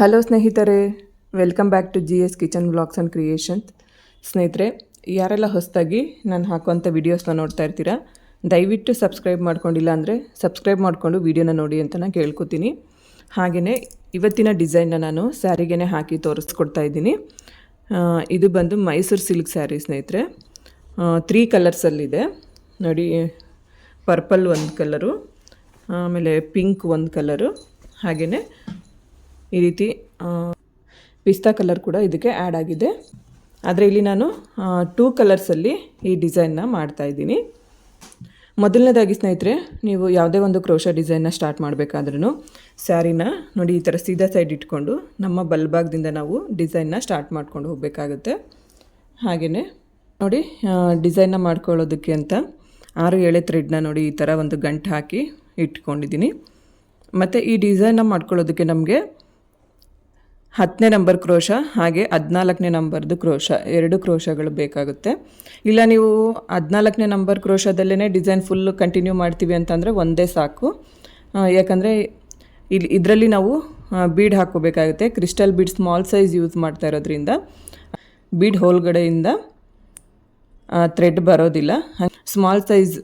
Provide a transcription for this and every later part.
Hello ಸ್ನೇಹಿತರೆ, welcome back to G S kitchen blogs and creations. ಸ್ನೇಹಿತರೆ, ಯಾರೆಲ್ಲ ಹೊಸದಾಗಿ ನಾನು ಹಾಕುವಂಥ ವೀಡಿಯೋಸ್ನ ನೋಡ್ತಾ ಇರ್ತೀರಾ, ದಯವಿಟ್ಟು ಸಬ್ಸ್ಕ್ರೈಬ್ ಮಾಡ್ಕೊಂಡಿಲ್ಲ ಅಂದರೆ ಸಬ್ಸ್ಕ್ರೈಬ್ ಮಾಡಿಕೊಂಡು ವೀಡಿಯೋನ ನೋಡಿ ಅಂತ ನಾನು ಕೇಳ್ಕೊತೀನಿ. ಹಾಗೆಯೇ ಇವತ್ತಿನ ಡಿಸೈನ್ನ ನಾನು ಸ್ಯಾರಿಗೇ ಹಾಕಿ ತೋರಿಸ್ಕೊಡ್ತಾ ಇದ್ದೀನಿ. ಇದು ಬಂದು ಮೈಸೂರು ಸಿಲ್ಕ್ ಸ್ಯಾರಿ ಸ್ನೇಹಿತರೆ. ತ್ರೀ ಕಲರ್ಸಲ್ಲಿದೆ ನೋಡಿ ಪರ್ಪಲ್ ಒಂದು ಕಲರು ಆಮೇಲೆ ಪಿಂಕ್ ಒಂದು ಕಲರು ಹಾಗೆಯೇ ಈ ರೀತಿ ಪಿಸ್ತಾ ಕಲರ್ ಕೂಡ ಇದಕ್ಕೆ ಆ್ಯಡ್ ಆಗಿದೆ. ಆದರೆ ಇಲ್ಲಿ ನಾನು ಟೂ ಕಲರ್ಸಲ್ಲಿ ಈ ಡಿಸೈನ್ನ ಮಾಡ್ತಾ ಇದ್ದೀನಿ. ಮೊದಲನೇದಾಗಿ ಸ್ನೇಹಿತರೆ, ನೀವು ಯಾವುದೇ ಒಂದು ಕ್ರೋಶ ಡಿಸೈನ್ನ ಸ್ಟಾರ್ಟ್ ಮಾಡಬೇಕಾದ್ರೂ ಸ್ಯಾರಿನ ನೋಡಿ ಈ ಥರ ಸೀದಾ ಸೈಡ್ ಇಟ್ಕೊಂಡು, ನಮ್ಮ ಬಲ್ಭಾಗದಿಂದ ನಾವು ಡಿಸೈನ್ನ ಸ್ಟಾರ್ಟ್ ಮಾಡ್ಕೊಂಡು ಹೋಗಬೇಕಾಗುತ್ತೆ. ಹಾಗೆಯೇ ನೋಡಿ ಡಿಸೈನ್ನ ಮಾಡ್ಕೊಳ್ಳೋದಕ್ಕೆ ಅಂತ ಆರು ಏಳೆ ಥ್ರೆಡ್ನ ನೋಡಿ ಈ ಥರ ಒಂದು ಗಂಟು ಹಾಕಿ ಇಟ್ಕೊಂಡಿದ್ದೀನಿ. ಮತ್ತು ಈ ಡಿಸೈನ್ನ ಮಾಡ್ಕೊಳ್ಳೋದಕ್ಕೆ ನಮಗೆ ಹತ್ತನೇ ನಂಬರ್ ಕ್ರೋಶ ಹಾಗೆ ಹದಿನಾಲ್ಕನೇ ನಂಬರ್ದು ಕ್ರೋಶ, ಎರಡು ಕ್ರೋಶಗಳು ಬೇಕಾಗುತ್ತೆ. ಇಲ್ಲ, ನೀವು ಹದಿನಾಲ್ಕನೇ ನಂಬರ್ ಕ್ರೋಶದಲ್ಲೇ ಡಿಸೈನ್ ಫುಲ್ ಕಂಟಿನ್ಯೂ ಮಾಡ್ತೀವಿ ಅಂತಂದರೆ ಒಂದೇ ಸಾಕು. ಯಾಕಂದರೆ ಇಲ್ಲಿ ಇದರಲ್ಲಿ ನಾವು bead ಹಾಕೋಬೇಕಾಗುತ್ತೆ crystal bead small size use ಮಾಡ್ತಾ ಇರೋದ್ರಿಂದ, ಬೀಡ್ ಹೋಲ್ಗಡೆಯಿಂದ ಥ್ರೆಡ್ ಬರೋದಿಲ್ಲ. ಸ್ಮಾಲ್ ಸೈಜ್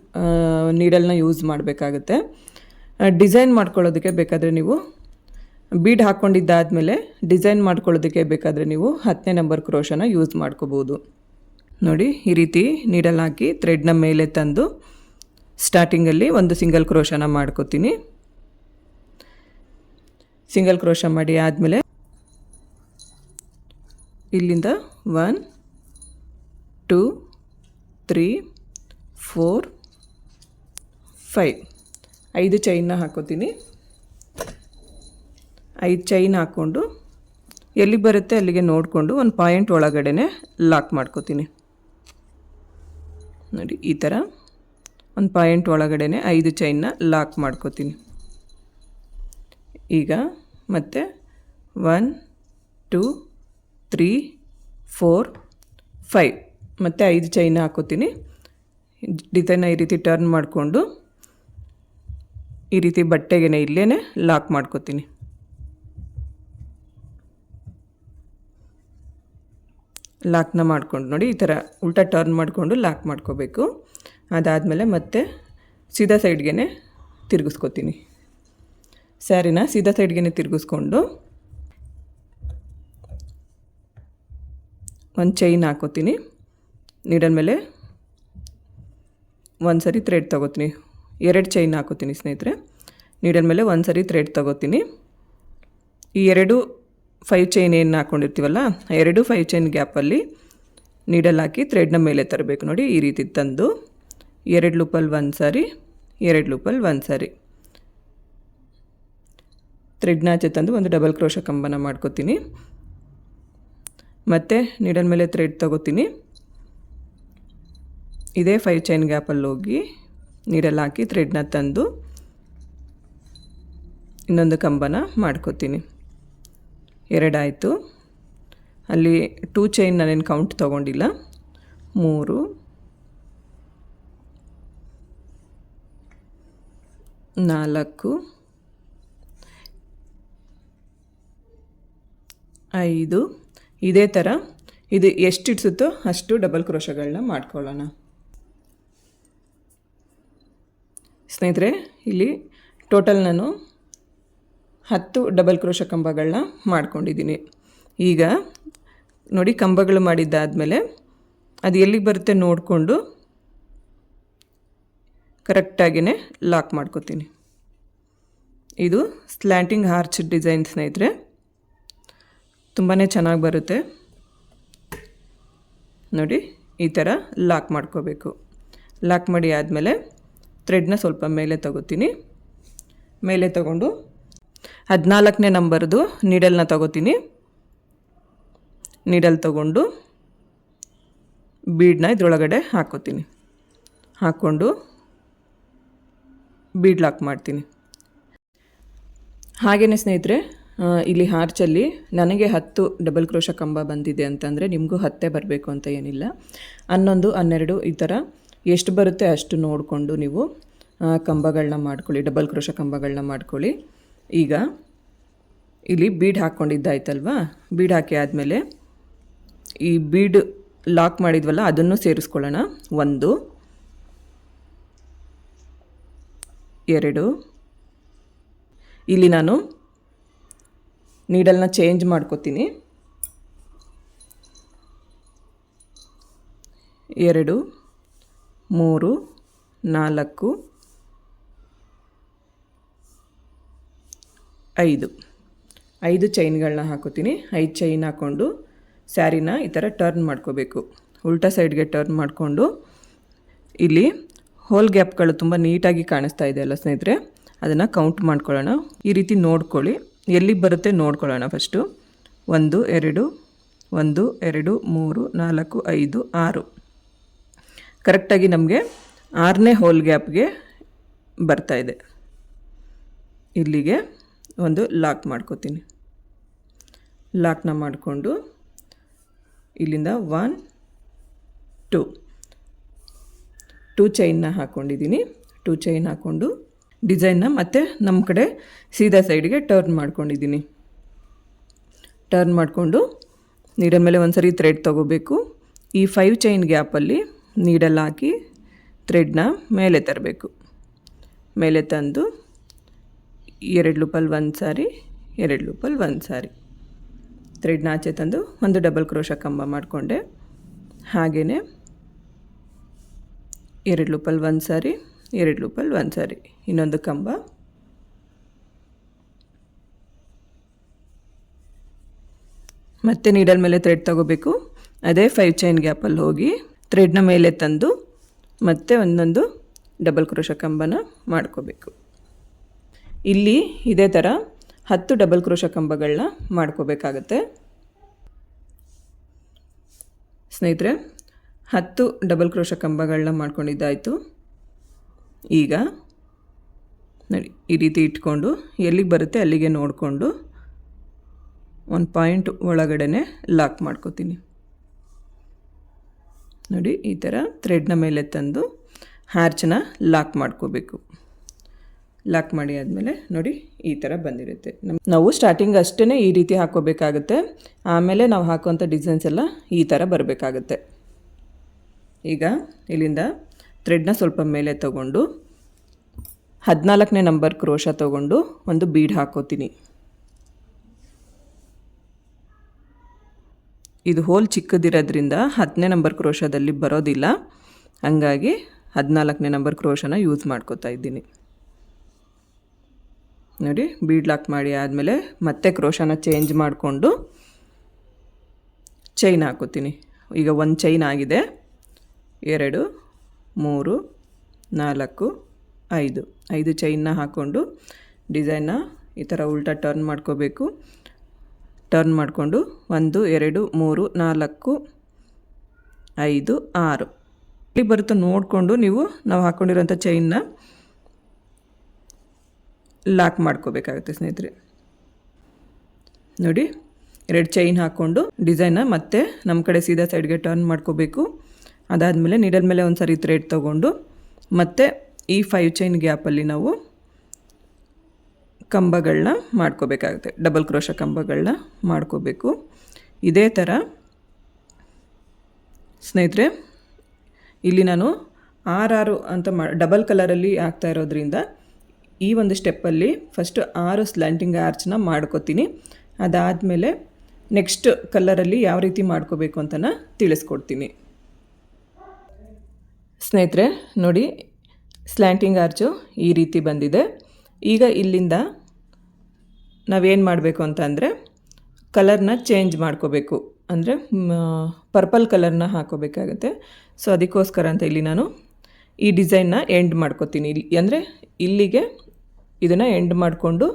ನೀಡಲ್ನ ಯೂಸ್ ಮಾಡಬೇಕಾಗುತ್ತೆ. ಡಿಸೈನ್ ಮಾಡ್ಕೊಳ್ಳೋದಕ್ಕೆ ಬೇಕಾದರೆ ನೀವು ಬೀಡ್ ಹಾಕ್ಕೊಂಡಿದ್ದಾದಮೇಲೆ ಡಿಸೈನ್ ಮಾಡ್ಕೊಳ್ಳೋದಕ್ಕೆ ಬೇಕಾದರೆ ನೀವು ಹತ್ತನೇ ನಂಬರ್ ಕ್ರೋಶನ ಯೂಸ್ ಮಾಡ್ಕೋಬೋದು. ನೋಡಿ, ಈ ರೀತಿ ನೀಡಲ್ ಹಾಕಿ ಥ್ರೆಡ್ನ ಮೇಲೆ ತಂದು ಸ್ಟಾರ್ಟಿಂಗಲ್ಲಿ ಒಂದು ಸಿಂಗಲ್ ಕ್ರೋಶನ ಮಾಡ್ಕೋತೀನಿ. ಸಿಂಗಲ್ ಕ್ರೋಶ ಮಾಡಿ ಆದಮೇಲೆ ಇಲ್ಲಿಂದ one two three four five ಐದು ಚೈನ್ನ ಹಾಕೋತೀನಿ. ಐದು ಚೈನ್ ಹಾಕ್ಕೊಂಡು ಎಲ್ಲಿ ಬರುತ್ತೆ ಅಲ್ಲಿಗೆ ನೋಡಿಕೊಂಡು ಒಂದು ಪಾಯಿಂಟ್ ಒಳಗಡೆನೆ ಲಾಕ್ ಮಾಡ್ಕೋತೀನಿ. ನೋಡಿ, ಈ ಥರ ಒಂದು ಪಾಯಿಂಟ್ ಒಳಗಡೆನೆ ಐದು ಚೈನ್ನ ಲಾಕ್ ಮಾಡ್ಕೋತೀನಿ. ಈಗ ಮತ್ತೆ one two three four five ಮತ್ತು ಐದು ಚೈನ್ ಹಾಕೋತೀನಿ ಡಿಸೈನ ಈ ರೀತಿ ಟರ್ನ್ ಮಾಡಿಕೊಂಡು ಈ ರೀತಿ ಬಟ್ಟೆಗೆ ಇಲ್ಲೇ ಲಾಕ್ ಮಾಡ್ಕೋತೀನಿ. ಲಾಕ್ನ ಮಾಡ್ಕೊಂಡು ನೋಡಿ, ಈ ಥರ ಉಲ್ಟಾ ಟರ್ನ್ ಮಾಡಿಕೊಂಡು ಲಾಕ್ ಮಾಡ್ಕೋಬೇಕು. ಅದಾದಮೇಲೆ ಮತ್ತೆ ಸೀದಾ ಸೈಡ್ಗೆ ತಿರುಗಿಸ್ಕೊತೀನಿ. ಸ್ಯಾರಿನ ಸೀದಾ ಸೈಡ್ಗೆ ತಿರುಗಿಸ್ಕೊಂಡು ಒಂದು ಚೈನ್ ಹಾಕೋತೀನಿ. ನೀಡಲ್ ಮೇಲೆ ಒಂದು ಸರಿ ಥ್ರೆಡ್ ತೊಗೋತೀನಿ. ಎರಡು ಚೈನ್ ಹಾಕೋತೀನಿ ಸ್ನೇಹಿತರೆ. ನೀಡಲ್ ಮೇಲೆ ಒಂದು ಸರಿ ಥ್ರೆಡ್ ತೊಗೋತೀನಿ. ಈ ಎರಡು ಫೈವ್ ಚೈನ್ ಏನು ಹಾಕ್ಕೊಂಡಿರ್ತೀವಲ್ಲ ಎರಡು ಫೈವ್ ಚೈನ್ ಗ್ಯಾಪಲ್ಲಿ ನೀಡಲ್ ಹಾಕಿ ಥ್ರೆಡ್ನ ಮೇಲೆ ತರಬೇಕು ನೋಡಿ, ಈ ರೀತಿ ತಂದು ಎರಡು ಲೂಪಲ್ಲಿ ಒಂದು ಸಾರಿ, ಎರಡು ಲೂಪಲ್ಲಿ ಒಂದು ಸಾರಿ. ಥ್ರೆಡ್ನ ಆಚೆ ತಂದು ಒಂದು ಡಬಲ್ ಕ್ರೋಶ ಕಂಬನ ಮಾಡ್ಕೋತೀನಿ. ಮತ್ತು ನೀಡಲ್ ಮೇಲೆ ಥ್ರೆಡ್ ತಗೋತೀನಿ. ಇದೇ ಫೈವ್ ಚೈನ್ ಗ್ಯಾಪಲ್ಲಿ ಹೋಗಿ ನೀಡಲ್ ಹಾಕಿ ಥ್ರೆಡ್ನ ತಂದು ಇನ್ನೊಂದು ಕಂಬನ ಮಾಡ್ಕೋತೀನಿ. ಎರಡಾಯಿತು. ಅಲ್ಲಿ ಟೂ ಚೈನ್ ನಾನೇನು ಕೌಂಟ್ ತೊಗೊಂಡಿಲ್ಲ. ಮೂರು. ನಾಲ್ಕು. ಐದು. ಇದೇ ಥರ ಇದು ಎಷ್ಟು ಇಡ್ಸುತ್ತೋ ಅಷ್ಟು ಡಬಲ್ ಕ್ರೋಶಗಳನ್ನ ಮಾಡ್ಕೊಳ್ಳೋಣ. ಸ್ನೇಹಿತರೆ, ಇಲ್ಲಿ ಟೋಟಲ್ ನಾನು ಹತ್ತು ಡಬಲ್ ಕ್ರೋಶ ಕಂಬಗಳನ್ನ ಮಾಡ್ಕೊಂಡಿದ್ದೀನಿ. ಈಗ ನೋಡಿ ಕಂಬಗಳು ಮಾಡಿದ್ದಾದಮೇಲೆ ಅದು ಎಲ್ಲಿಗೆ ಬರುತ್ತೆ ನೋಡಿಕೊಂಡು ಕರೆಕ್ಟಾಗಿಯೇ ಲಾಕ್ ಮಾಡ್ಕೋತೀನಿ. ಇದು ಸ್ಲ್ಯಾಂಟಿಂಗ್ ಹಾರ್ಚ್ ಡಿಸೈನ್ ಸ್ನೇಹಿತರೆ. ತುಂಬಾ ಚೆನ್ನಾಗಿ ಬರುತ್ತೆ. ನೋಡಿ ಈ ಥರ ಲಾಕ್ ಮಾಡ್ಕೋಬೇಕು. ಲಾಕ್ ಮಾಡಿ ಆದಮೇಲೆ ಥ್ರೆಡ್ನ ಸ್ವಲ್ಪ ಮೇಲೆ ತಗೋತೀನಿ. ಮೇಲೆ ತಗೊಂಡು ಹದಿನಾಲ್ಕನೇ ನಂಬರ್ದು ನೀಡಲ್ನ ತಗೋತೀನಿ. ನೀಡಲ್ ತಗೊಂಡು ಬೀಡನ್ನ ಇದ್ರೊಳಗಡೆ ಹಾಕೋತೀನಿ. ಹಾಕ್ಕೊಂಡು ಬೀಡ್ ಲಾಕ್ ಮಾಡ್ತೀನಿ. ಹಾಗೆಯೇ ಸ್ನೇಹಿತರೆ ಇಲ್ಲಿ ಹಾರ್ಚಲ್ಲಿ ನನಗೆ ಹತ್ತು ಡಬಲ್ ಕ್ರೋಶ ಕಂಬ ಬಂದಿದೆ ಅಂತಂದರೆ ನಿಮಗೂ ಹತ್ತೇ ಬರಬೇಕು ಅಂತ ಏನಿಲ್ಲ. ಹನ್ನೊಂದು, ಹನ್ನೆರಡು ಈ ಥರ ಎಷ್ಟು ಬರುತ್ತೆ ಅಷ್ಟು ನೋಡಿಕೊಂಡು ನೀವು ಕಂಬಗಳನ್ನ ಮಾಡ್ಕೊಳ್ಳಿ, ಡಬಲ್ ಕ್ರೋಶ ಕಂಬಗಳನ್ನ ಮಾಡ್ಕೊಳ್ಳಿ. ಈಗ ಇಲ್ಲಿ ಬೀಡ್ ಹಾಕ್ಕೊಂಡಿದ್ದಾಯ್ತಲ್ವಾ? ಬೀಡ್ ಹಾಕಿ ಆದಮೇಲೆ ಈ ಬೀಡ್ ಲಾಕ್ ಮಾಡಿದ್ವಲ್ಲ, ಅದನ್ನು ಸೇರಿಸ್ಕೊಳ್ಳೋಣ. ಒಂದು, ಎರಡು. ಇಲ್ಲಿ ನಾನು ನೀಡಲ್ನ ಚೇಂಜ್ ಮಾಡ್ಕೋತೀನಿ. ಎರಡು, ಮೂರು, ನಾಲ್ಕು ಐದು. ಐದು ಚೈನ್ಗಳನ್ನ ಹಾಕೋತೀನಿ. ಐದು ಚೈನ್ ಹಾಕ್ಕೊಂಡು ಸ್ಯಾರಿನ ಈ ಥರ ಟರ್ನ್ ಮಾಡ್ಕೋಬೇಕು. ಉಲ್ಟಾ ಸೈಡ್ಗೆ ಟರ್ನ್ ಮಾಡಿಕೊಂಡು ಇಲ್ಲಿ ಹೋಲ್ ಗ್ಯಾಪ್ಗಳು ತುಂಬ ನೀಟಾಗಿ ಕಾಣಿಸ್ತಾ ಇದೆ ಅಲ್ಲ ಸ್ನೇಹಿತರೆ. ಅದನ್ನು ಕೌಂಟ್ ಮಾಡ್ಕೊಳ್ಳೋಣ. ಈ ರೀತಿ ನೋಡ್ಕೊಳ್ಳಿ. ಎಲ್ಲಿ ಬರುತ್ತೆ ನೋಡ್ಕೊಳ್ಳೋಣ ಫಸ್ಟು. ಒಂದು, ಎರಡು ಒಂದು, ಎರಡು, ಮೂರು, ನಾಲ್ಕು, ಐದು, ಆರು. ಕರೆಕ್ಟಾಗಿ ನಮಗೆ ಆರನೇ ಹೋಲ್ ಗ್ಯಾಪ್ಗೆ ಬರ್ತಾ ಇದೆ. ಇಲ್ಲಿಗೆ ಒಂದು ಲಾಕ್ ಮಾಡ್ಕೋತೀನಿ. ಲಾಕ್ನ ಮಾಡಿಕೊಂಡು ಇಲ್ಲಿಂದ ಒನ್, ಟು. ಟೂ ಚೈನ್ನ ಹಾಕ್ಕೊಂಡಿದ್ದೀನಿ ಟೂ ಚೈನ್ ಹಾಕ್ಕೊಂಡು ಡಿಸೈನ್ನ ಮತ್ತೆ ನಮ್ಮ ಕಡೆ ಸೀದಾ ಸೈಡ್ಗೆ ಟರ್ನ್ ಮಾಡ್ಕೊಂಡಿದ್ದೀನಿ. ಟರ್ನ್ ಮಾಡಿಕೊಂಡು ನೀಡಲ್ ಮೇಲೆ ಒಂದು ಸರಿ ಥ್ರೆಡ್ ತೊಗೋಬೇಕು. ಈ ಫೈವ್ ಚೈನ್ ಗ್ಯಾಪಲ್ಲಿ ನೀಡಲ್ ಹಾಕಿ ಥ್ರೆಡ್ನ ಮೇಲೆ ತರಬೇಕು. ಮೇಲೆ ತಂದು ಎರಡು ಲೂಪಲ್ಲಿ ಒಂದು ಸಾರಿ, ಎರಡು ಲೂಪಲ್ಲಿ ಒಂದು ಸಾರಿ. ಥ್ರೆಡ್ನ ಆಚೆ ತಂದು ಒಂದು ಡಬಲ್ ಕ್ರೋಶ ಕಂಬ ಮಾಡಿಕೊಂಡೆ. ಹಾಗೆಯೇ ಎರಡು ಲೂಪಲ್ಲಿ ಒಂದು ಸಾರಿ, ಎರಡು ಲೂಪಲ್ಲಿ ಒಂದು ಸಾರಿ. ಇನ್ನೊಂದು ಕಂಬ. ಮತ್ತೆ ನೀಡಲ್ ಮೇಲೆ ಥ್ರೆಡ್ ತಗೋಬೇಕು. ಅದೇ ಫೈವ್ ಚೈನ್ ಗ್ಯಾಪಲ್ಲಿ ಹೋಗಿ ಥ್ರೆಡ್ನ ಮೇಲೆ ತಂದು ಮತ್ತೆ ಒಂದೊಂದು ಡಬಲ್ ಕ್ರೋಶ ಕಂಬನ ಮಾಡ್ಕೋಬೇಕು. ಇಲ್ಲಿ ಇದೇ ಥರ ಹತ್ತು ಡಬಲ್ ಕ್ರೋಶ ಕಂಬಗಳನ್ನ ಮಾಡ್ಕೋಬೇಕಾಗತ್ತೆ. ಸ್ನೇಹಿತರೆ, ಹತ್ತು ಡಬಲ್ ಕ್ರೋಶ ಕಂಬಗಳನ್ನ ಮಾಡ್ಕೊಂಡಿದ್ದಾಯಿತು. ಈಗ ನೋಡಿ, ಈ ರೀತಿ ಇಟ್ಕೊಂಡು ಎಲ್ಲಿಗೆ ಬರುತ್ತೆ ಅಲ್ಲಿಗೆ ನೋಡಿಕೊಂಡು ಒಂದು ಪಾಯಿಂಟ್ ಒಳಗಡೆ ಲಾಕ್ ಮಾಡ್ಕೋತೀನಿ. ನೋಡಿ, ಈ ಥರ ಥ್ರೆಡ್ನ ಮೇಲೆ ತಂದು ಹ್ಯಾರ್ಚನ್ನ ಲಾಕ್ ಮಾಡ್ಕೋಬೇಕು. ಲಾಕ್ ಮಾಡಿ ಆದಮೇಲೆ ನೋಡಿ ಈ ಥರ ಬಂದಿರುತ್ತೆ. ನಾವು ಸ್ಟಾರ್ಟಿಂಗ್ ಅಷ್ಟೇ ಈ ರೀತಿ ಹಾಕೋಬೇಕಾಗುತ್ತೆ ಆಮೇಲೆ ನಾವು ಹಾಕುವಂಥ ಡಿಸೈನ್ಸ್ ಎಲ್ಲ ಈ ಥರ ಬರಬೇಕಾಗುತ್ತೆ. ಈಗ ಇಲ್ಲಿಂದ ಥ್ರೆಡ್ನ ಸ್ವಲ್ಪ ಮೇಲೆ ತಗೊಂಡು ಹದಿನಾಲ್ಕನೇ ನಂಬರ್ ಕ್ರೋಶ ತಗೊಂಡು ಒಂದು ಬೀಡ್ ಹಾಕೋತೀನಿ. ಇದು ಹೋಲ್ ಚಿಕ್ಕದಿರೋದ್ರಿಂದ ಹತ್ತನೇ ನಂಬರ್ ಕ್ರೋಶದಲ್ಲಿ ಬರೋದಿಲ್ಲ. ಹಂಗಾಗಿ ಹದಿನಾಲ್ಕನೇ ನಂಬರ್ ಕ್ರೋಶನ ಯೂಸ್ ಮಾಡ್ಕೋತಾ ಇದ್ದೀನಿ. ನೋಡಿ ಬೀಡ್ ಲಾಕ್ ಮಾಡಿ ಆದಮೇಲೆ ಮತ್ತೆ ಕ್ರೋಶನ ಚೇಂಜ್ ಮಾಡಿಕೊಂಡು ಚೈನ್ ಹಾಕೋತೀನಿ. ಈಗ ಒಂದು ಚೈನ್ ಆಗಿದೆ. ಎರಡು, ಮೂರು, ನಾಲ್ಕು, ಐದು. ಐದು ಚೈನ್ನ ಹಾಕ್ಕೊಂಡು ಡಿಸೈನ್ನ ಈ ಥರ ಉಲ್ಟಾ ಟರ್ನ್ ಮಾಡ್ಕೋಬೇಕು. ಟರ್ನ್ ಮಾಡಿಕೊಂಡು ಒಂದು, ಎರಡು, ಮೂರು, ನಾಲ್ಕು, ಐದು, ಆರು. ಇಲ್ಲಿ ಬರುತ್ತೋ ನೋಡಿಕೊಂಡು ನೀವು ನಾವು ಹಾಕ್ಕೊಂಡಿರೋಂಥ ಚೈನ್ನ ಲಾಕ್ ಮಾಡ್ಕೋಬೇಕಾಗುತ್ತೆ ಸ್ನೇಹಿತರೆ. ನೋಡಿ, ಎರಡು ಚೈನ್ ಹಾಕ್ಕೊಂಡು ಡಿಸೈನ ಮತ್ತೆ ನಮ್ಮ ಕಡೆ ಸೀದಾ ಸೈಡ್ಗೆ ಟರ್ನ್ ಮಾಡ್ಕೋಬೇಕು. ಅದಾದಮೇಲೆ ನೀಡಲ್ ಮೇಲೆ ಒಂದು ಸರಿ ಥ್ರೆಡ್ ತೊಗೊಂಡು ಮತ್ತು ಈ ಫೈವ್ ಚೈನ್ ಗ್ಯಾಪಲ್ಲಿ ನಾವು ಕಂಬಗಳನ್ನ ಮಾಡ್ಕೋಬೇಕಾಗುತ್ತೆ. ಡಬಲ್ ಕ್ರೋಶ ಕಂಬಗಳನ್ನ ಮಾಡ್ಕೋಬೇಕು. ಇದೇ ಥರ ಸ್ನೇಹಿತರೆ, ಇಲ್ಲಿ ನಾನು ಆರಾರು ಅಂತ ಮಾ ಡಬಲ್ ಕಲರಲ್ಲಿ ಆಗ್ತಾ ಇರೋದ್ರಿಂದ ಈ ಒಂದು ಸ್ಟೆಪ್ಪಲ್ಲಿ ಫಸ್ಟು ಆರು ಸ್ಲ್ಯಾಂಟಿಂಗ್ ಆರ್ಚ್ನ ಮಾಡ್ಕೋತೀನಿ. ಅದಾದಮೇಲೆ ನೆಕ್ಸ್ಟ್ ಕಲ್ಲರಲ್ಲಿ ಯಾವ ರೀತಿ ಮಾಡ್ಕೋಬೇಕು ಅಂತನ ತಿಳಿಸ್ಕೊಡ್ತೀನಿ. ಸ್ನೇಹಿತರೆ, ನೋಡಿ ಸ್ಲ್ಯಾಂಟಿಂಗ್ ಆರ್ಚು ಈ ರೀತಿ ಬಂದಿದೆ. ಈಗ ಇಲ್ಲಿಂದ ನಾವೇನು ಮಾಡಬೇಕು ಅಂತ ಅಂದರೆ ಕಲರ್ನ ಚೇಂಜ್ ಮಾಡ್ಕೋಬೇಕು. ಅಂದರೆ ಪರ್ಪಲ್ ಕಲರ್ನ ಹಾಕೋಬೇಕಾಗುತ್ತೆ. ಸೊ ಅದಕ್ಕೋಸ್ಕರ ಅಂತ ಇಲ್ಲಿ ನಾನು ಈ ಡಿಸೈನ್ನ ಎಂಡ್ ಮಾಡ್ಕೋತೀನಿ. ಇಲ್ಲಿ, ಅಂದರೆ ಇಲ್ಲಿಗೆ ಇದನ್ನು ಎಂಡ್ ಮಾಡಿಕೊಂಡು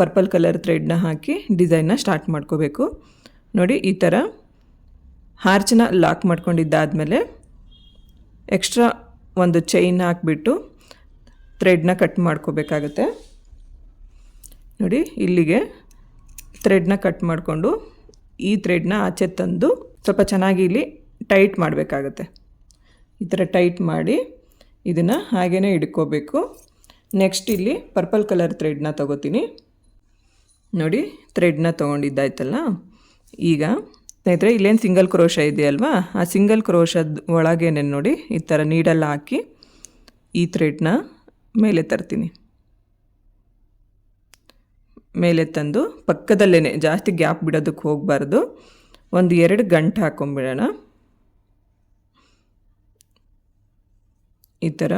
ಪರ್ಪಲ್ ಕಲರ್ ಥ್ರೆಡ್ನ ಹಾಕಿ ಡಿಸೈನ್ನ ಸ್ಟಾರ್ಟ್ ಮಾಡ್ಕೋಬೇಕು. ನೋಡಿ, ಈ ಥರ ಹಾರ್ಚನ್ನ ಲಾಕ್ ಮಾಡ್ಕೊಂಡಿದ್ದಾದಮೇಲೆ ಎಕ್ಸ್ಟ್ರಾ ಒಂದು ಚೈನ್ ಹಾಕಿಬಿಟ್ಟು ಥ್ರೆಡ್ನ ಕಟ್ ಮಾಡ್ಕೋಬೇಕಾಗತ್ತೆ. ನೋಡಿ, ಇಲ್ಲಿಗೆ ಥ್ರೆಡ್ನ ಕಟ್ ಮಾಡಿಕೊಂಡು ಈ ಥ್ರೆಡ್ನ ಆಚೆ ತಂದು ಸ್ವಲ್ಪ ಚೆನ್ನಾಗಿ ಇಲ್ಲಿ ಟೈಟ್ ಮಾಡಬೇಕಾಗತ್ತೆ. ಈ ಥರ ಟೈಟ್ ಮಾಡಿ ಇದನ್ನು ಹಾಗೇ ಹಿಡ್ಕೋಬೇಕು ನೆಕ್ಸ್ಟ್ ಇಲ್ಲಿ ಪರ್ಪಲ್ ಕಲರ್ ಥ್ರೆಡ್ನ ತಗೋತೀನಿ. ನೋಡಿ ಥ್ರೆಡ್ನ ತೊಗೊಂಡಿದ್ದಾಯ್ತಲ್ಲ? ಈಗ ಸ್ನೇಹಿತರೆ, ಇಲ್ಲೇನು ಸಿಂಗಲ್ ಕ್ರೋಶ ಇದೆಯಲ್ವಾ? ಆ ಸಿಂಗಲ್ ಕ್ರೋಶದ ಒಳಗೇನೆ ನೋಡಿ, ಈ ಥರ ನೀಡಲ್ಲ ಹಾಕಿ ಈ ಥ್ರೆಡ್ನ ಮೇಲೆ ತರ್ತೀನಿ. ಮೇಲೆ ತಂದು ಪಕ್ಕದಲ್ಲೇ ಜಾಸ್ತಿ ಗ್ಯಾಪ್ ಬಿಡೋದಕ್ಕೆ ಹೋಗಬಾರ್ದು. ಒಂದು ಎರಡು ಗಂಟೆ ಹಾಕೊಂಬಿಡೋಣ. ಈ ಥರ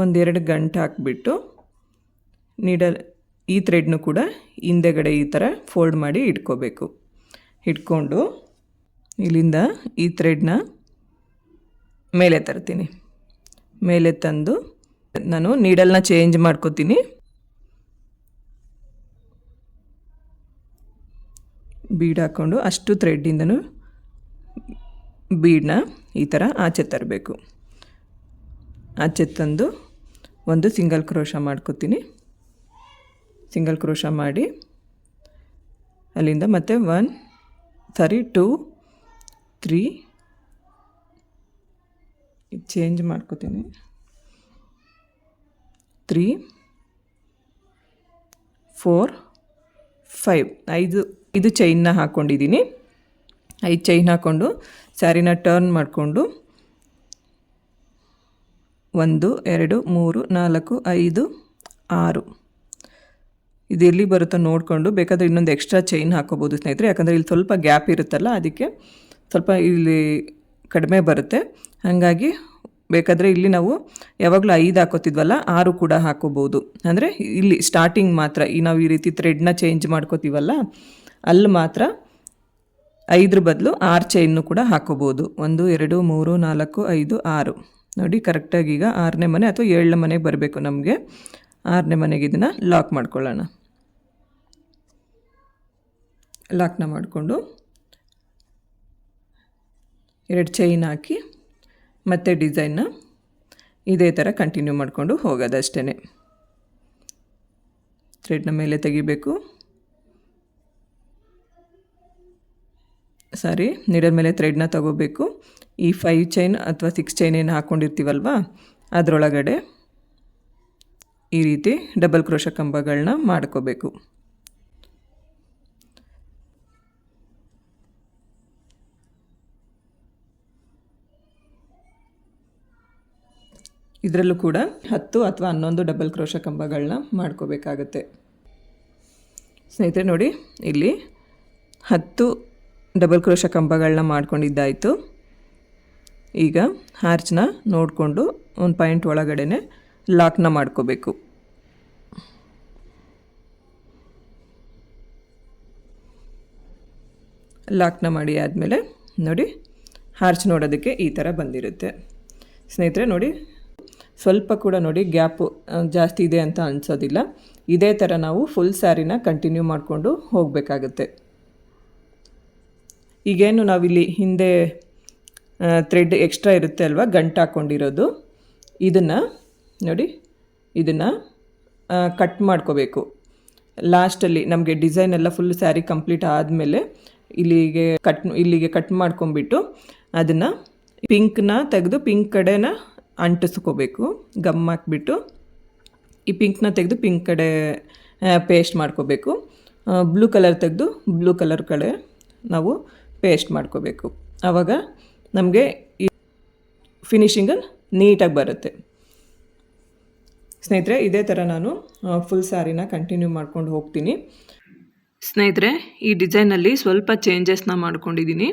ಒಂದೆರಡು ಗಂಟೆ ಹಾಕ್ಬಿಟ್ಟು ನೀಡಲ್ ಈ ಥ್ರೆಡ್ನು ಕೂಡ ಹಿಂದೆಗಡೆ ಈ ಥರ ಫೋಲ್ಡ್ ಮಾಡಿ ಇಟ್ಕೋಬೇಕು. ಇಟ್ಕೊಂಡು ಇಲ್ಲಿಂದ ಈ ಥ್ರೆಡ್ನ ಮೇಲೆ ತರ್ತೀನಿ. ಮೇಲೆ ತಂದು ನಾನು ನೀಡಲ್ನ ಚೇಂಜ್ ಮಾಡ್ಕೋತೀನಿ. ಬೀಡ್ ಹಾಕ್ಕೊಂಡು ಅಷ್ಟು ಥ್ರೆಡ್ಡಿಂದನೂ ಬೀಡನ್ನ ಈ ಥರ ಆಚೆ ತರಬೇಕು. ಆಚೆ ತಂದು ಒಂದು ಸಿಂಗಲ್ ಕ್ರೋಶ ಮಾಡ್ಕೋತೀನಿ. ಸಿಂಗಲ್ ಕ್ರೋಶ ಮಾಡಿ ಅಲ್ಲಿಂದ ಮತ್ತೆ one, sorry, two, three, change ಮಾಡ್ಕೋತೀನಿ. Three, four, five. ಐದು, ಇದು ಚೈನ್ನ ಹಾಕ್ಕೊಂಡಿದ್ದೀನಿ ಐದು ಚೈನ್ ಹಾಕ್ಕೊಂಡು ಸ್ಯಾರಿನ ಟರ್ನ್ ಮಾಡಿಕೊಂಡು ಒಂದು, ಎರಡು, ಮೂರು, ನಾಲ್ಕು, ಐದು, ಆರು. ಇದು ಎಲ್ಲಿ ಬರುತ್ತೋ ನೋಡಿಕೊಂಡು ಬೇಕಾದರೆ ಇನ್ನೊಂದು ಎಕ್ಸ್ಟ್ರಾ ಚೈನ್ ಹಾಕೋಬೋದು ಸ್ನೇಹಿತರೆ. ಯಾಕಂದರೆ ಇಲ್ಲಿ ಸ್ವಲ್ಪ ಗ್ಯಾಪ್ ಇರುತ್ತಲ್ಲ, ಅದಕ್ಕೆ ಸ್ವಲ್ಪ ಇಲ್ಲಿ ಕಡಿಮೆ ಬರುತ್ತೆ. ಹಾಗಾಗಿ ಬೇಕಾದರೆ ಇಲ್ಲಿ ನಾವು ಯಾವಾಗಲೂ ಐದು ಹಾಕೋತಿದ್ವಲ್ಲ, ಆರು ಕೂಡ ಹಾಕೋಬೋದು. ಅಂದರೆ ಇಲ್ಲಿ ಸ್ಟಾರ್ಟಿಂಗ್ ಮಾತ್ರ, ಈ ನಾವು ಈ ರೀತಿ ಥ್ರೆಡ್ನ ಚೇಂಜ್ ಮಾಡ್ಕೋತೀವಲ್ಲ, ಅಲ್ಲಿ ಮಾತ್ರ ಐದ್ರ ಬದಲು ಆರು ಚೈನ್ನು ಕೂಡ ಹಾಕೋಬೋದು. ಒಂದು, ಎರಡು, ಮೂರು, ನಾಲ್ಕು, ಐದು, ಆರು. ನೋಡಿ ಕರೆಕ್ಟಾಗಿ ಈಗ ಆರನೇ ಮನೆ ಅಥವಾ ಏಳನೇ ಮನೆಗೆ ಬರಬೇಕು ನಮಗೆ. ಆರನೇ ಮನೆಗೆ ಇದನ್ನು ಲಾಕ್ ಮಾಡ್ಕೊಳ್ಳೋಣ. ಲಾಕ್ನ ಮಾಡಿಕೊಂಡು ಎರಡು ಚೈನ್ ಹಾಕಿ ಮತ್ತೆ ಡಿಸೈನ್ನ ಇದೇ ಥರ ಕಂಟಿನ್ಯೂ ಮಾಡಿಕೊಂಡು ಹೋಗೋದಷ್ಟೇ ಥ್ರೆಡ್ನ ಮೇಲೆ ತೆಗಿಬೇಕು. ಸಾರಿ ನೀಡರ್ ಮೇಲೆ ಥ್ರೆಡ್ನ ತಗೋಬೇಕು. ಈ ಫೈವ್ ಚೈನ್ ಅಥವಾ ಸಿಕ್ಸ್ ಚೈನ್ ಏನು ಹಾಕ್ಕೊಂಡಿರ್ತೀವಲ್ವ ಅದರೊಳಗಡೆ ಈ ರೀತಿ ಡಬಲ್ ಕ್ರೋಶ ಕಂಬಗಳನ್ನ ಮಾಡ್ಕೋಬೇಕು. ಇದರಲ್ಲೂ ಕೂಡ ಹತ್ತು ಅಥವಾ ಹನ್ನೊಂದು ಡಬಲ್ ಕ್ರೋಶ ಕಂಬಗಳನ್ನ ಮಾಡ್ಕೋಬೇಕಾಗತ್ತೆ. ಸ್ನೇಹಿತರೆ ನೋಡಿ, ಇಲ್ಲಿ ಹತ್ತು ಡಬಲ್ ಕ್ರೋಶ ಕಂಬಗಳನ್ನ ಮಾಡ್ಕೊಂಡಿದ್ದಾಯಿತು. ಈಗ ಹಾರ್ಚ್ನ ನೋಡಿಕೊಂಡು ಒಂದು ಪಾಯಿಂಟ್ ಒಳಗಡೆ ಲಾಕ್ನ ಮಾಡ್ಕೋಬೇಕು. ಲಾಕ್ನ ಮಾಡಿ ಆದಮೇಲೆ ನೋಡಿ ಹಾರ್ಚ್ ನೋಡೋದಕ್ಕೆ ಈ ಥರ ಬಂದಿರುತ್ತೆ. ಸ್ನೇಹಿತರೆ ನೋಡಿ, ಸ್ವಲ್ಪ ಕೂಡ ನೋಡಿ ಗ್ಯಾಪು ಜಾಸ್ತಿ ಇದೆ ಅಂತ ಅನಿಸೋದಿಲ್ಲ. ಇದೇ ಥರ ನಾವು ಫುಲ್ ಸ್ಯಾರಿನ ಕಂಟಿನ್ಯೂ ಮಾಡಿಕೊಂಡು ಹೋಗಬೇಕಾಗತ್ತೆ. ಈಗೇನು ನಾವಿಲ್ಲಿ ಹಿಂದೆ ಥ್ರೆಡ್ ಎಕ್ಸ್ಟ್ರಾ ಇರುತ್ತೆ ಅಲ್ವಾ? ಗಂಟು ಹಾಕ್ಕೊಂಡಿರೋದು ಇದನ್ನು, ನೋಡಿ, ಇದನ್ನು ಕಟ್ ಮಾಡ್ಕೋಬೇಕು. ಲಾಸ್ಟಲ್ಲಿ ನಮಗೆ ಡಿಸೈನ್ ಎಲ್ಲ ಫುಲ್ ಸ್ಯಾರಿ ಕಂಪ್ಲೀಟ್ ಆದಮೇಲೆ ಇಲ್ಲಿಗೆ ಕಟ್ ಇಲ್ಲಿಗೆ ಕಟ್ ಮಾಡ್ಕೊಂಬಿಟ್ಟು ಅದನ್ನು ಪಿಂಕ್ನ ತೆಗೆದು ಪಿಂಕ್ ಕಡೆನ ಅಂಟಿಸ್ಕೋಬೇಕು. ಗಮ್ ಹಾಕ್ಬಿಟ್ಟು ಈ ಪಿಂಕ್ನ ತೆಗೆದು ಪಿಂಕ್ ಕಡೆ ಪೇಸ್ಟ್ ಮಾಡ್ಕೋಬೇಕು. ಬ್ಲೂ ಕಲರ್ ತೆಗೆದು ಬ್ಲೂ ಕಲರ್ ಕಡೆ ನಾವು ಪೇಸ್ಟ್ ಮಾಡ್ಕೋಬೇಕು. ಆವಾಗ ನಮಗೆ ಈ ನೀಟಾಗಿ ಬರುತ್ತೆ. ಸ್ನೇಹಿತರೆ, ಇದೇ ಥರ ನಾನು ಫುಲ್ ಸ್ಯಾರಿನ ಕಂಟಿನ್ಯೂ ಮಾಡ್ಕೊಂಡು ಹೋಗ್ತೀನಿ. ಸ್ನೇಹಿತರೆ, ಈ ಡಿಸೈನಲ್ಲಿ ಸ್ವಲ್ಪ ಚೇಂಜಸ್ನ ಮಾಡ್ಕೊಂಡಿದ್ದೀನಿ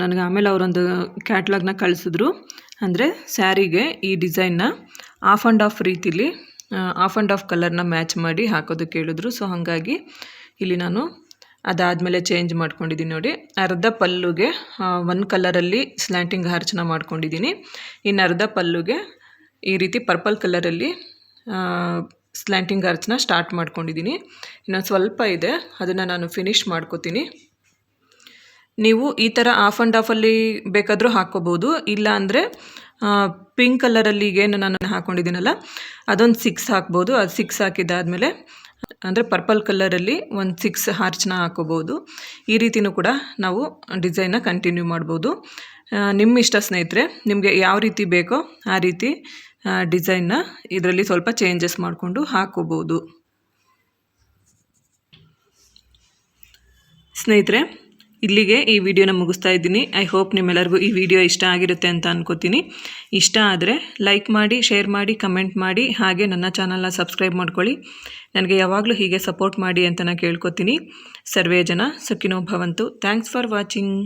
ನನಗೆ ಆಮೇಲೆ ಅವರೊಂದು ಕ್ಯಾಟ್ಲಾಗ್ನ ಕಳಿಸಿದ್ರು. ಅಂದರೆ ಸ್ಯಾರಿಗೆ ಈ ಡಿಸೈನ್ನ ಆಫ್ ಆ್ಯಂಡ್ ಆಫ್ ರೀತಿಲಿ ಆಫ್ ಆ್ಯಂಡ್ ಆಫ್ ಕಲರ್ನ ಮ್ಯಾಚ್ ಮಾಡಿ ಹಾಕೋದಕ್ಕೆ ಹೇಳಿದ್ರು. ಸೊ ಹಾಗಾಗಿ ಇಲ್ಲಿ ನಾನು ಅದಾದಮೇಲೆ ಚೇಂಜ್ ಮಾಡ್ಕೊಂಡಿದ್ದೀನಿ ನೋಡಿ. ಅರ್ಧ ಪಲ್ಲುಗೆ ಒನ್ ಕಲರಲ್ಲಿ ಸ್ಲ್ಯಾಂಟಿಂಗ್ ಹಾರ್ಚನ ಮಾಡ್ಕೊಂಡಿದ್ದೀನಿ ಇನ್ನು ಅರ್ಧ ಪಲ್ಲುಗೆ ಈ ರೀತಿ ಪರ್ಪಲ್ ಕಲರಲ್ಲಿ ಸ್ಲ್ಯಾಂಟಿಂಗ್ ಅರ್ಚನ ಸ್ಟಾರ್ಟ್ ಮಾಡ್ಕೊಂಡಿದ್ದೀನಿ ಇನ್ನೊಂದು ಸ್ವಲ್ಪ ಇದೆ, ಅದನ್ನು ನಾನು ಫಿನಿಶ್ ಮಾಡ್ಕೋತೀನಿ. ನೀವು ಈ ಥರ ಆಫ್ ಆ್ಯಂಡ್ ಆಫಲ್ಲಿ ಬೇಕಾದರೂ ಹಾಕ್ಕೋಬೋದು. ಇಲ್ಲ ಅಂದರೆ ಪಿಂಕ್ ಕಲರಲ್ಲಿ ಏನು ನಾನು ಹಾಕ್ಕೊಂಡಿದ್ದೀನಲ್ಲ ಅದೊಂದು ಸಿಕ್ಸ್ ಹಾಕ್ಬೋದು. ಅದು ಸಿಕ್ಸ್ ಹಾಕಿದ್ದಾದಮೇಲೆ ಅಂದರೆ ಪರ್ಪಲ್ ಕಲರಲ್ಲಿ ಒಂದು ಸಿಕ್ಸ್ ಹಾರ್ಚ್ನ ಹಾಕೋಬೋದು ಈ ರೀತಿಯೂ ಕೂಡ ನಾವು ಡಿಸೈನ್ನ ಕಂಟಿನ್ಯೂ ಮಾಡ್ಬೋದು. ನಿಮ್ಮ ಇಷ್ಟ ಸ್ನೇಹಿತರೆ, ನಿಮಗೆ ಯಾವ ರೀತಿ ಬೇಕೋ ಆ ರೀತಿ ಡಿಸೈನ್ನ ಇದರಲ್ಲಿ ಸ್ವಲ್ಪ ಚೇಂಜಸ್ ಮಾಡಿಕೊಂಡು ಹಾಕೋಬೋದು ಸ್ನೇಹಿತರೆ ಇಲ್ಲಿಗೆ ಈ ವಿಡಿಯೋನ ಮುಗಿಸ್ತಾ ಇದ್ದೀನಿ. ಐ ಹೋಪ್ ನಿಮ್ಮೆಲ್ಲರಿಗೂ ಈ ವಿಡಿಯೋ ಇಷ್ಟ ಆಗಿರುತ್ತೆ ಅಂತ ಅನ್ಕೋತೀನಿ. ಇಷ್ಟ ಆದರೆ ಲೈಕ್ ಮಾಡಿ ಶೇರ್ ಮಾಡಿ ಕಮೆಂಟ್ ಮಾಡಿ, ಹಾಗೆ ನನ್ನ ಚಾನಲ್ನ ಸಬ್ಸ್ಕ್ರೈಬ್ ಮಾಡ್ಕೊಳ್ಳಿ. ನನಗೆ ಯಾವಾಗಲೂ ಹೀಗೆ ಸಪೋರ್ಟ್ ಮಾಡಿ ಅಂತ ನಾನು ಕೇಳ್ಕೊತೀನಿ. ಸರ್ವೇ ಜನ, ಸುಖಿನೋ ಭವಂತು. Thanks for watching